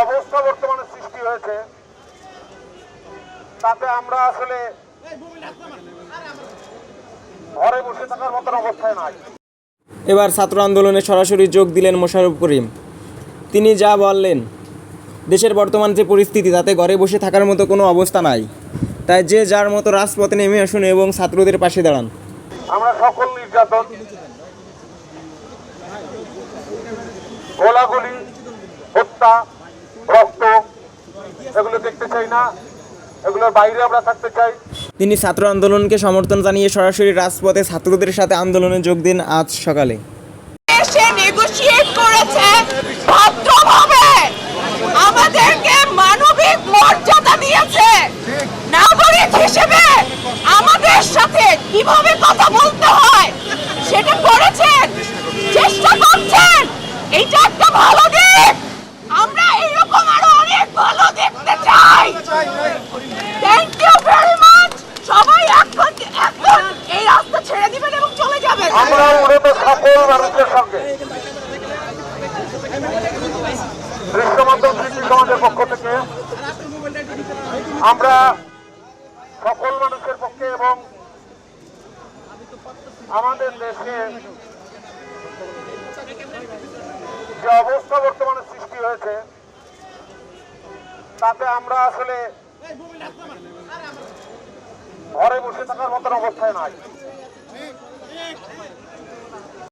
অবস্থা বর্তমানে সৃষ্টি হয়েছে তাতে আমরা আসলে ঘরে বসে থাকার মতন অবস্থায় নাই। এবার ছাত্র আন্দোলনে সরাসরি যোগ দিলেন মোশাররফ করিম। তিনি যা বললেন দেশের বর্তমান যে পরিস্থিতি তাতে ঘরে বসে থাকার মতো কোনো অবস্থা নাই। তাই যে যার মতো রাজপথে নেমে আসুন এবং ছাত্রদের পাশে দাঁড়ান। আমরা সকল নির্যাতন গোলাগুলি হত্যা রক্ত এগুলো দেখতে চাই না। এগুলোর বাইরে আমরা থাকতে চাই। তিনি ছাত্র আন্দোলনকে সমর্থন জানিয়ে সরাসরি রাজপথে ছাত্রদের সাথে আন্দোলনে যোগ দিন আজ সকালে। এসে নেগোশিয়েট করেছে ভদ্রভাবে। আমাদেরকে মানবিক মর্যাদা দিয়েছে। নাগরিক হিসেবে আমাদের সাথে কীভাবে কথা বলতে হয় সেটা করেছেন চেষ্টা করছেন। এটা একটা ভালো আমরা মূলত সকল মানুষের সঙ্গে। দৃশ্যমাধ্যম শিল্পী সমাজের পক্ষ থেকে আমরা সকল মানুষের পক্ষে এবং আমাদের দেশে যে অবস্থা বর্তমানে সৃষ্টি হয়েছে, তাতে আমরা আসলে ঘরে বসে থাকার মতন অবস্থায় নাই। Mike.